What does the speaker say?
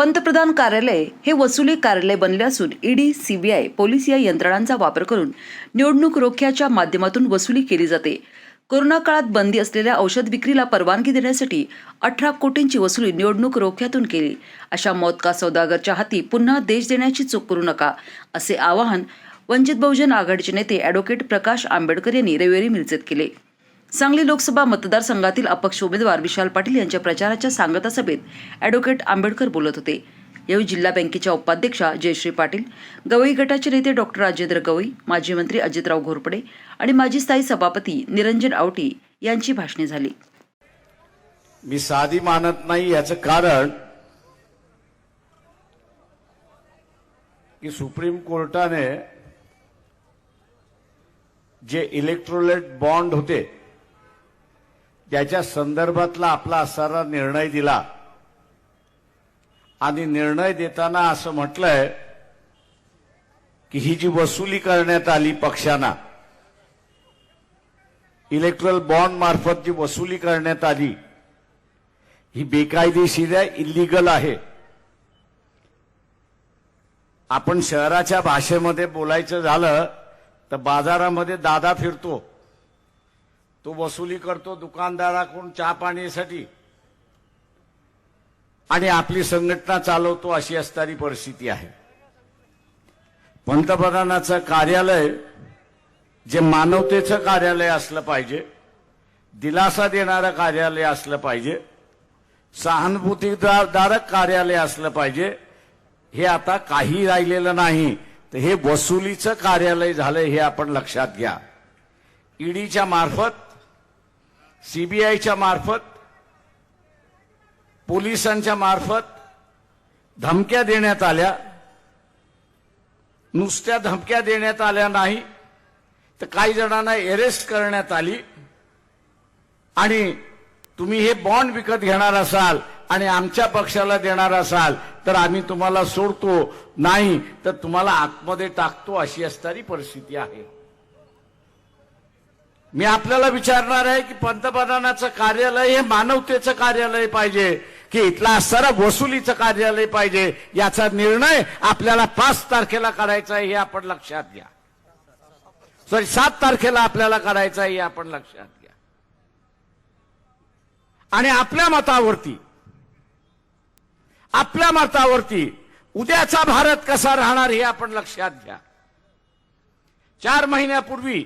पंतप्रधान कार्यालय हे वसुली कार्यालय बनले असून ईडी सीबीआय पोलीस या यंत्रणांचा वापर करून निवडणूक रोख्याच्या माध्यमातून वसुली केली जाते. कोरोना काळात बंदी असलेल्या औषध विक्रीला परवानगी देण्यासाठी अठरा कोटींची वसुली निवडणूक रोख्यातून केली. अशा मोदका सौदागरच्या हाती पुन्हा देश देण्याची चूक करू नका असे आवाहन वंचित बहुजन आघाडीचे नेते अॅडव्होकेट प्रकाश आंबेडकर यांनी रविवारी मिरजेत केले. सांगली लोकसभा मतदारसंघातील अपक्ष उमेदवार विशाल पाटील यांच्या प्रचाराच्या सांगता सभेत ॲडव्होकेट आंबेडकर बोलत होते. यावेळी जिल्हा बँकेच्या उपाध्यक्षा जयश्री पाटील गवई गटाचे नेते डॉक्टर राजेंद्र गवई माजी मंत्री अजितराव घोरपडे आणि माजी स्थायी सभापती निरंजन आवटी यांची भाषणे झाली. मी साधी मानत नाही याचं कारण की सुप्रीम कोर्टाने जे इलेक्ट्रोलेट बॉन्ड होते त्याच्या संदर्भातला आपला असणारा निर्णय दिला. आणि निर्णय देताना असं म्हटलंय की ही जी वसुली करण्यात आली पक्षांना इलेक्ट्रल बॉन्ड मार्फत जी वसुली करण्यात आली ही बेकायदेशीर आहे इलिगल आहे. आपण शहराच्या भाषेमध्ये बोलायचं झालं तर बाजारामध्ये दादा फिरतो. तो वसुली करतो दुकानदाराकडून चहा पाण्यासाठी. आणि आपली संघटना चालवतो अशी असणारी परिस्थिती आहे. पंतप्रधानाचं कार्यालय जे मानवतेचं कार्यालय असलं पाहिजे दिलासा देणारं कार्यालय असलं पाहिजे सहानुभूतीदारक कार्यालय असलं पाहिजे हे आता काही राहिलेलं नाही. तर हे वसुलीचं कार्यालय झालंय हे आपण लक्षात घ्या. ईडीच्या मार्फत सीबीआयच्या मार्फत पोलिसांच्या मार्फत धमक्या देण्यात आल्या. नुसत्या धमक्या देण्यात आल्या नाही तर काही जणांना अरेस्ट करण्यात आली. आणि तुम्ही हे बॉन्ड विकत घेणार असाल आणि आमच्या पक्षाला देणार असाल तर आम्ही तुम्हाला सोडतो. नाही तर तुम्हाला आतमध्ये टाकतो अशी असणारी परिस्थिती आहे. मी आपल्याला विचारणार आहे की पंतप्रधानाचं कार्यालय हे मानवतेचं कार्यालय पाहिजे की इथला असणारा वसुलीचं कार्यालय पाहिजे याचा निर्णय आपल्याला पाच तारखेला करायचा आहे हे आपण लक्षात घ्या. सॉरी सात तारखेला आपल्याला करायचं आहे हे आपण लक्षात घ्या. आणि आपल्या मतावरती आपल्या मतावरती उद्याचा भारत कसा राहणार हे आपण लक्षात घ्या. चार महिन्यापूर्वी